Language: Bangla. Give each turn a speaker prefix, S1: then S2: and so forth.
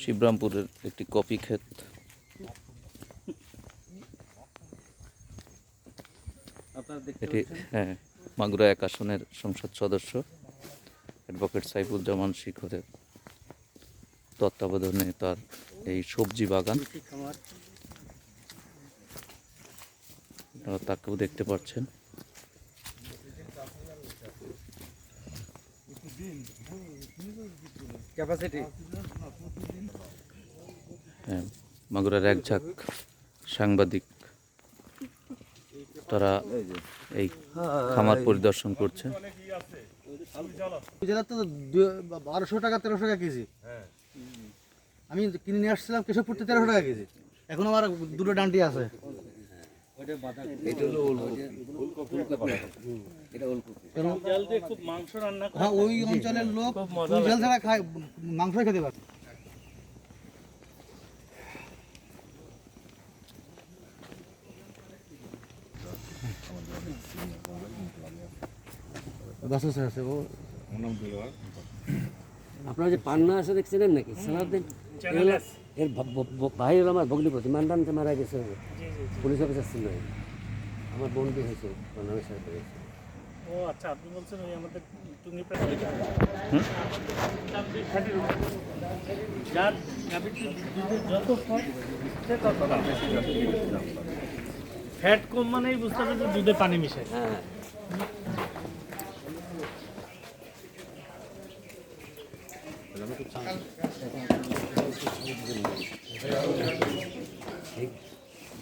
S1: শিবরামপুরের একটি কপি ক্ষেত। এটি হ্যাঁ মাগুরা এক আসনের সংসদ সদস্য অ্যাডভোকেট সাইফুজ্জামান শিখরের। তত্ত্বাবধানে তার এই সবজি বাগান। আপনারা তাকেও দেখতে পাচ্ছেন। হ্যাঁ মাগুরার এক ঝাঁক সাংবাদিক তারা এই খামার পরিদর্শন করছে।
S2: বারোশো টাকা তেরোশো টাকা কেজি। আমি কিনে নিয়ে আসছিলাম কেশবপুর তেরোশো টাকা কেজি। এখন আমার দুটো ডান্টি আছে। হ্যাঁ ওই অঞ্চলের লোক ছাড়া খায় মাংস খেতে পারে।
S3: আপনারা যে পান্না আছে দেখছিলেন নাকি? এগুলো- এর ভ- ভ- ভ- ভাই হলো আমার ভগ্নিপতি মান্দানতে মারা গেছে পুলিশ অফিসার ছিল আমার বন্ধু হয়েছে? পান্নামের সাথে হয়েছে
S4: ও আচ্ছা আপনি বলছেন ওই আমাদের যার যত ফ্যাট কম মানেই বুঝতে হবে যে দুধে পানি মিশায়।
S3: হ্যাঁ। Malamit sa akin.